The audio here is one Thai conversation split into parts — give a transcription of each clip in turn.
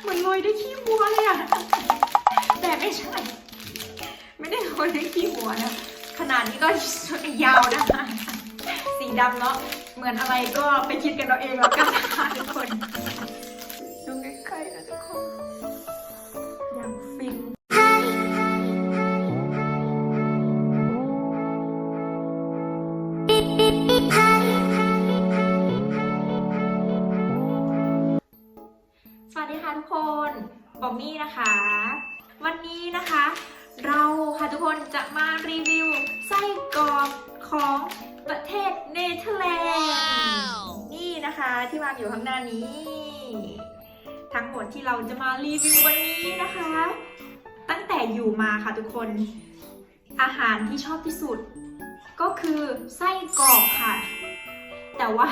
เหมือนโรยด้วยขี้วัวเลยอะแต่ไม่ใช่ ไม่ได้โรยด้วยขี้วัวนะ ขนาดนี้ก็ยาวนะคะ สีดำเนาะ เหมือนอะไรก็ไปคิดกันเราเองแล้วกันนะคะทุกคนดูใกล้ๆนะทุกคน นะคะที่วางอยู่ข้างหน้านี้ ทั้งหมดที่เราจะมารีวิววันนี้นะคะ ตั้งแต่อยู่มาค่ะทุกคน อาหารที่ชอบที่สุด ก็คือไส้กรอกค่ะ แต่ว่า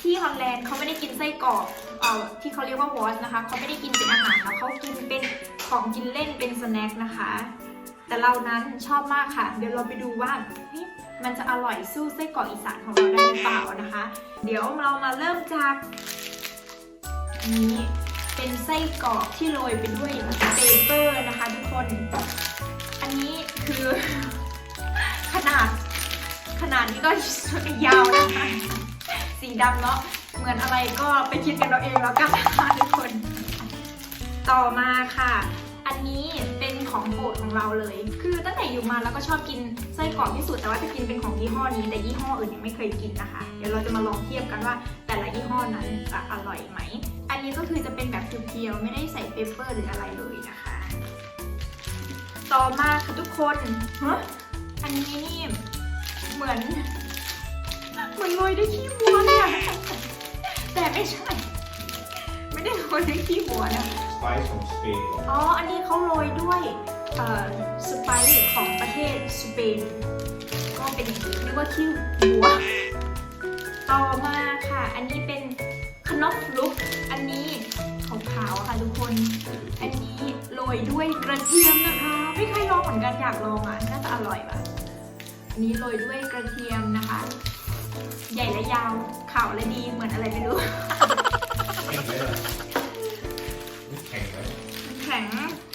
ที่ฮอลแลนด์เขาไม่ได้กินไส้กรอกเอ่อที่เขาเรียกว่าวอสนะคะเขาไม่ได้กินเป็นอาหารค่ะเขากินเป็นของกินเล่นเป็นสแน็คนะคะ แต่เรานั้นชอบมากค่ะ เดี๋ยวเราไปดูว่า มันจะอร่อยสู้ไส้กรอกอีสานของเราได้หรือเปล่านะคะ เดี๋ยวเรามาเริ่มจากนี้เป็นไส้กรอกที่โรยไปด้วยเปเปอร์นะคะทุกคน อันนี้คือขนาดขนาดนี้ก็ยาวนะคะ สีดำเนาะเหมือนอะไรก็ไปคิดกันเราเองแล้วกันนะคะทุกคน ต่อมาค่ะ อันนี้เป็นของโปรดของเราเลย คือตั้งแต่อยู่มาแล้วก็ชอบกินไส้กรอกที่สุด แต่ว่าจะกินเป็นของยี่ห้อนี้ แต่ยี่ห้ออื่นยังไม่เคยกินนะคะ เดี๋ยวเราจะมาลองเทียบกันว่า แต่ละยี่ห้อนั้นจะอร่อยไหม อันนี้ก็คือจะเป็นแบบเพียวไม่ได้ใส่เปเปอร์หรืออะไรเลยนะคะ ต่อมาค่ะทุกคนฮะอันนี้นี่เหมือนเหมือนโรยด้วยขี้วัวเลยอะแต่ไม่ใช่ ไม่ได้โรยด้วยขี้วัวนะ Spice from Spain. อ๋อ อันนี้เขาโรยด้วยเอ่อสไปซ์ของประเทศสเปน ก็เป็นอย่างนี้เรียกว่าขี้วัว ต่อมาค่ะ อันนี้เป็นขนมลุก อันนี้ขาวๆค่ะทุกคน อันนี้โรยด้วยกระเทียมนะคะไม่เคยลองเหมือนกันอยากลองอะ น่าจะอร่อยป่ะ อันนี้โรยด้วยกระเทียมนะคะ ใหญ่และยาวขาวและดีเหมือนอะไรไม่รู้แข็งเลยนี่ แข็ง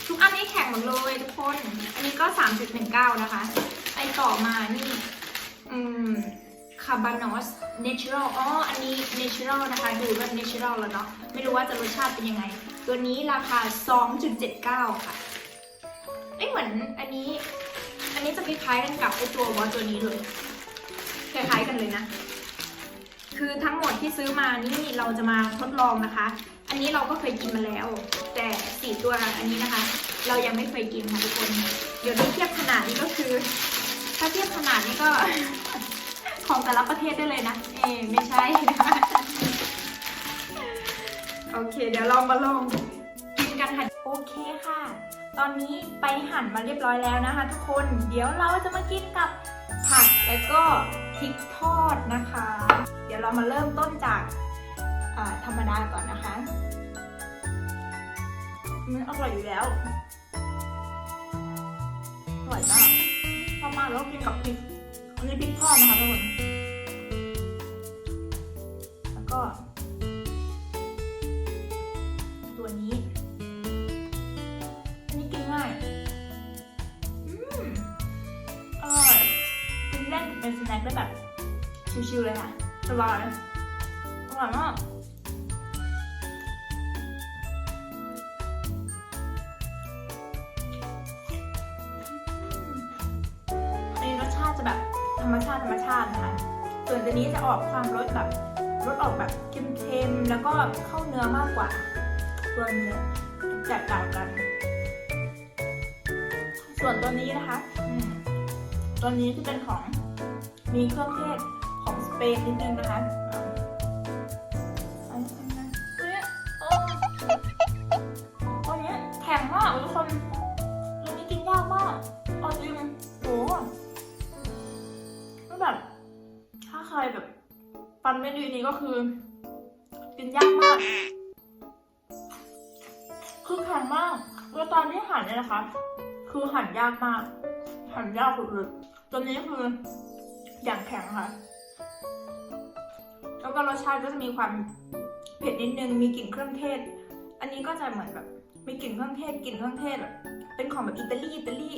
ทุกอันนี้แข็งหมดเลยทุกคน อันนี้ก็3.19นะคะ ไอต่อมานี่ อืมคาบานอสเนเชอรัลอ๋อ อันนี้เนเชอรัลนะคะ ดูว่าเนเชอรัลแล้วเนาะ ไม่รู้ว่าจะรสชาติเป็นยังไง ตัวนี้ราคา 2.79 ค่ะเอ้เหมือนอันนี้ อันนี้จะคล้ายๆกันกับไอตัววอตัวนี้เลย คล้ายๆกันเลยนะ คือทั้งหมดที่ซื้อมานี่เราจะมาทดลองนะคะ อันนี้เราก็เคยกินมาแล้ว แต่สี่ตัวอันนี้นะคะ เรายังไม่เคยกินค่ะทุกคน เดี๋ยวนี้เทียบขนาดนี้ก็คือ ถ้าเทียบขนาดนี้ก็ ของแต่ละประเทศได้เลยนะ เอไม่ใช่นะคะโอเค เดี๋ยวเรามาลองกินกันค่ะ โอเคค่ะ ตอนนี้ไปหั่นมาเรียบร้อยแล้วนะคะ ทุกคน เดี๋ยวเราจะมากินกับผักแล้วก็พริกทอดนะคะ เดี๋ยวเรามาเริ่มต้นจาก ธรรมดาก่อนนะคะมันอร่อยอยู่แล้ว อร่อยมากชอบมากแล้วกินกับพริกอันนี้พริกทอดนะคะทุกคน แล้วก็ ตัวนี้อันนี้กินง่าย อืมอร่อยกินเล่นเป็นสแน็คได้แบบชิวๆเลยค่ะสบายอร่อยมาก รมชาตินะคะส่วนตัวนี้จะออกความรสแบบรสออกแบบเค็มๆแล้วก็เข้าเนื้อมากกว่า ตัวเนื้อแตกต่างกัน ส่วนตัวนี้นะคะตัวนี้ที่เป็นของมีเครื่องเทศของสเปนนิดนึงนะคะตัวเนี้ยแข็งมากทุกคนตัวนี้กินยากมากเอาจริงโห แบบ ถ้าใครแบบฟันไม่ดีนี้ก็คือ กินยากมาก คือแข็งมากแล้วตอนที่หั่นเนี่ยนะคะ คือหั่นยากมาก หั่นยากสุดเลยตัวนี้คืออย่างแข็งค่ะ แล้วก็รสชาติก็จะมีความเผ็ดนิดนึง มีกลิ่นเครื่องเทศ อันนี้ก็จะเหมือนแบบ มีกลิ่นเครื่องเทศ กลิ่นเครื่องเทศแบบ เป็นของแบบอิตาลี อิตาลี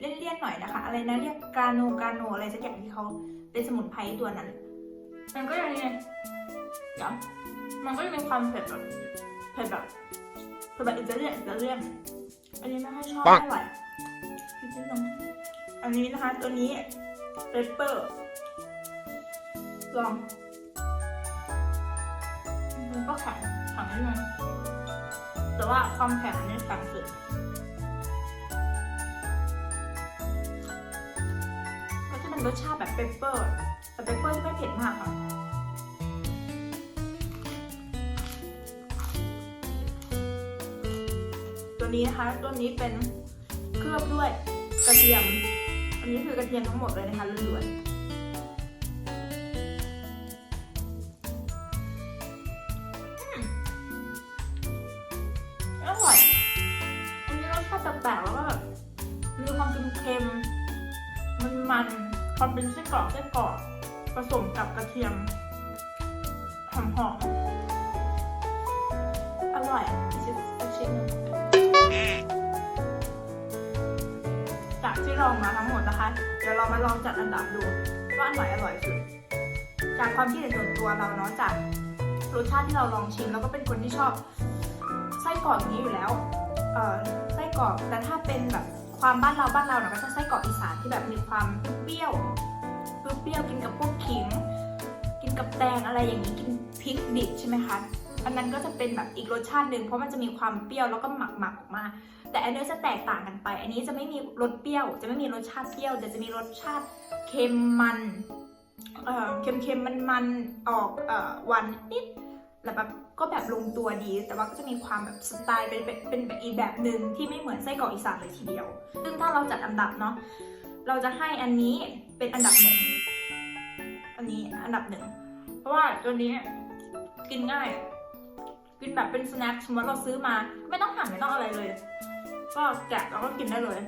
เลี่ยนๆหน่อยนะคะ อะไรนะเรียกกาโนกาโนอะไรสักอย่างที่เขาเป็นสมุนไพรตัวนั้น มันก็ยังไงเดี๋ยวมันก็จะมีความเผ็ดแบบเผ็ดแบบเผ็ดแบบอิตาเลียนอิตาเลียนอันนี้ไม่ค่อยชอบเท่าไหร่นิดนึงอันนี้นะคะ ตัวนี้เปปเปอร์ลองมันก็แข็งแข็งนิดนึงแต่ว่าความแข็งอันนี้แข็งสุด รสชาติแบบเปปเปอร์แต่เปปเปอร์ไม่เผ็ดมากค่ะตัวนี้นะคะตัวนี้เป็นเคลือบด้วยกระเทียม อันนี้คือกระเทียมทั้งหมดเลยนะคะล้วนๆ ความเป็นไส้กรอกไส้กรอกผสมกับกระเทียมหอมๆอร่อยอะอีกชิ้นชิ้นหนึ่งจากที่ลองมาทั้งหมดนะคะ เดี๋ยวเรามาลองจัดอันดับดูว่าอันไหนอร่อยสุด จากความคิดเห็นส่วนตัวเราเนาะจากรสชาติที่เราลองชิมแล้วก็เป็นคนที่ชอบไส้กรอกอย่างนี้อยู่แล้ว เออไส้กรอกแต่ถ้าเป็นแบบ ความบ้านเราบ้านเราเนาะก็จะไส้กรอกอีสานที่แบบมีความเปรี้ยวเปรี้ยวกินกับพวกขิง กินกับแตงอะไรอย่างนี้กินพริกดิบใช่ไหมคะอันนั้นก็จะเป็นแบบอีกรสชาติหนึ่งเพราะมันจะมีความเปรี้ยวแล้วก็หมักหมักออกมา แต่อันนี้จะแตกต่างกันไป อันนี้จะไม่มีรสเปรี้ยว จะไม่มีรสชาติเปรี้ยวแต่จะมีรสชาติเค็มมันเอ่อเค็มเค็มมันมันออกเอ่อหวานนิด แล้วแบบก็แบบลงตัวดี แต่ว่าก็จะมีความแบบสไตล์เป็นเป็นแบบอีกแบบหนึ่งที่ไม่เหมือนไส้กรอกอีสานเลยทีเดียว ซึ่งถ้าเราจัดอันดับเนาะเราจะให้อันนี้เป็นอันดับหนึ่งอันนี้อันดับหนึ่งเพราะว่าตัวนี้กินง่าย กินแบบเป็นสแน็คสมมติเราซื้อมา ไม่ต้องหั่นไม่ต้องอะไรเลย ก็แกะแล้วก็กินได้เลย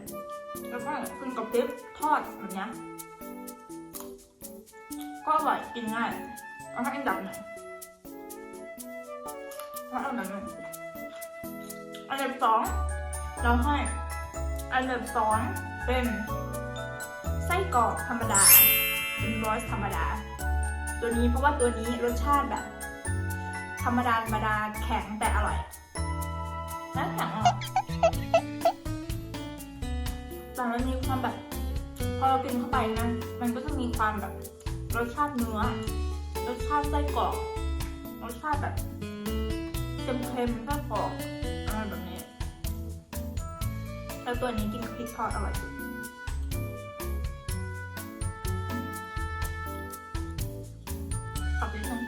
แล้วก็กินกับพริกทอดแบบนี้ก็อร่อยกินง่ายเอาให้อันดับหนึ่ง ถ้าอันดับหนึ่งอันดับสองเราให้ อันดับสองเป็นไส้กรอกธรรมดาเป็นรสธรรมดา ตัวนี้เพราะว่าตัวนี้รสชาติแบบ ธรรมดาธรรมดาแข็งแต่อร่อยน่าแข็งอะแต่มันมีความแบบพอเรากินเข้าไปนะมันก็จะมีความแบบรสชาติเนื้อรสชาติไส้กรอกรสชาติแบบ เค็มๆไส้กรอกอะไรแบบนี้แล้วตัวนี้กินกับพริกทอดอร่อยสุดขอบคุณ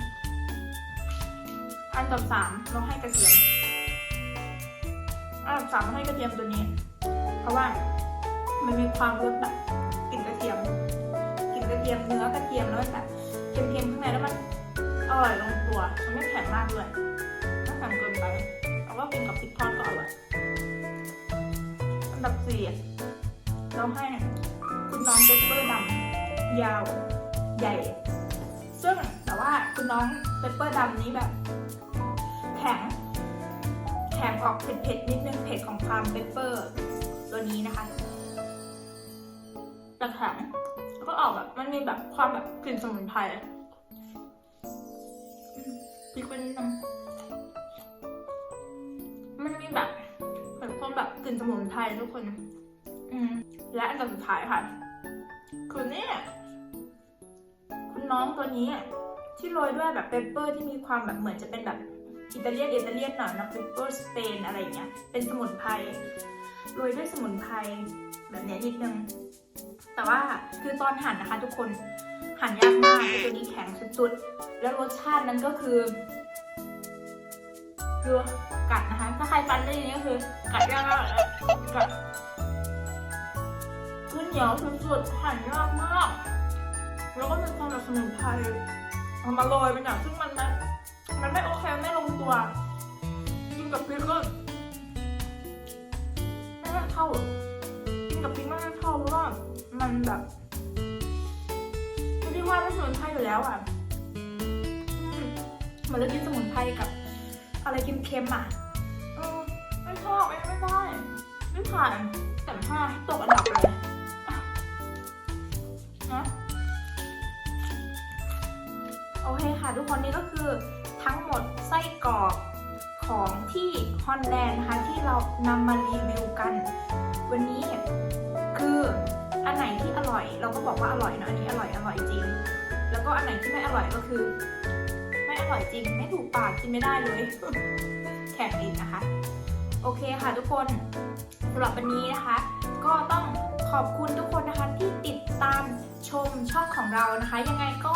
อันดับสามเราให้กระเทียม อันดับสามเราให้กระเทียมตัวนี้ เพราะว่ามันมีความรสแบบกลิ่นกระเทียมกลิ่นกระเทียมเนื้อกระเทียมแล้วมันแบบเค็มๆข้างในแล้วมันอร่อยลงตัวมันไม่แข็งมากด้วย ม่แข็งเกินไปแล้วก็กินกับพริกทอดก็อร่อยอันดับสี่เราให้คุณน้องเปปเปอร์ดำยาวใหญ่ ซึ่งแต่ว่าคุณน้องเปปเปอร์ดำนี้แบบ แข็งแข็งออกเผ็ดๆนิดนึงเผ็ดของความเปปเปอร์ตัวนี้นะคะแต่แข็งแล้วก็ออกแบบมันมีแบบความแบบกลิ่นสมุนไพรพริกไปนิดนึง แบบกลิ่นสมุนไพรทุกคน อืม และอันดับสุดท้ายค่ะ คือเนี่ยคุณน้องตัวนี้ที่โรยด้วยแบบเปปเปอร์ที่มีความแบบเหมือนจะเป็นแบบอิตาเลียนอิตาเลียนหน่อยนะเปปเปอร์สเปนอะไรอย่างเงี้ย เป็นสมุนไพรโรยด้วยสมุนไพรแบบเนี้ยนิดนึง แต่ว่าคือตอนหั่นนะคะทุกคนหั่นยากมากตัวนี้แข็งสุดๆ แล้วรสชาตินั้นก็คือ คือกัดนะคะ ถ้าใครฟันได้ยินก็คือ กัดยากมากเลยกัดคือเหนียวสุดๆหั่นยากมาก แล้วก็มีความแบบสมุนไพรเอามาโรยเป็นอย่างซึ่งมันไม่มันไม่โอเคไม่ลงตัวกินกับพริกก็ไม่เข้ากินกับพริกไม่ค่อยเข้าเพราะว่ามันแบบที่ว่าไม่สมุนไพรอยู่แล้วอะมเหมือนเรากินสมุนไพรกับ อะไรเค็มๆอะอืไม่ชอบไม่ไม่ได้ไม่ผ่านแต่ห้าให้ตกอันดับเลยนะโอเคค่ะทุกคนนี่ก็คือทั้งหมดไส้กรอกของที่ฮอลแลนด์นะคะที่เรานำมารีวิวกัน วันนี้คืออันไหนที่อร่อย เราก็บอกว่าอร่อยเนอะอันนี้อร่อยอร่อยจริง แล้วก็อันไหนที่ไม่อร่อยก็คือ อร่อยจริง ไม่ถูกปากกินไม่ได้เลย แข็งลิ้นะคะ โอเคค่ะทุกคนสำหรับวันนี้นะคะ ก็ต้องขอบคุณทุกคนนะคะที่ติดตามชมช่องของเรานะคะ ยังไงก็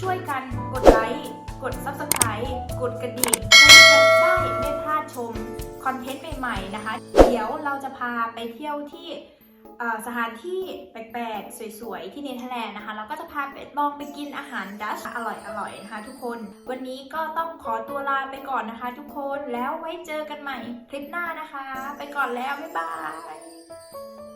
ช่วยกันกดไลค์กด subscribe กดกระดิ่งเพื่อจะได้ไม่พลาดชมคอนเทนต์ใหม่ๆนะคะ เดี๋ยวเราจะพาไปเที่ยวที่ สถานที่แปลกๆ สวยๆ ที่เนเธอร์แลนด์นะคะแล้วก็จะพาไปลองไปกินอาหารดัชอร่อยๆ นะคะทุกคน วันนี้ก็ต้องขอตัวลาไปก่อนนะคะทุกคนแล้วไว้เจอกันใหม่คลิปหน้านะคะ ไปก่อนแล้ว บ๊ายบาย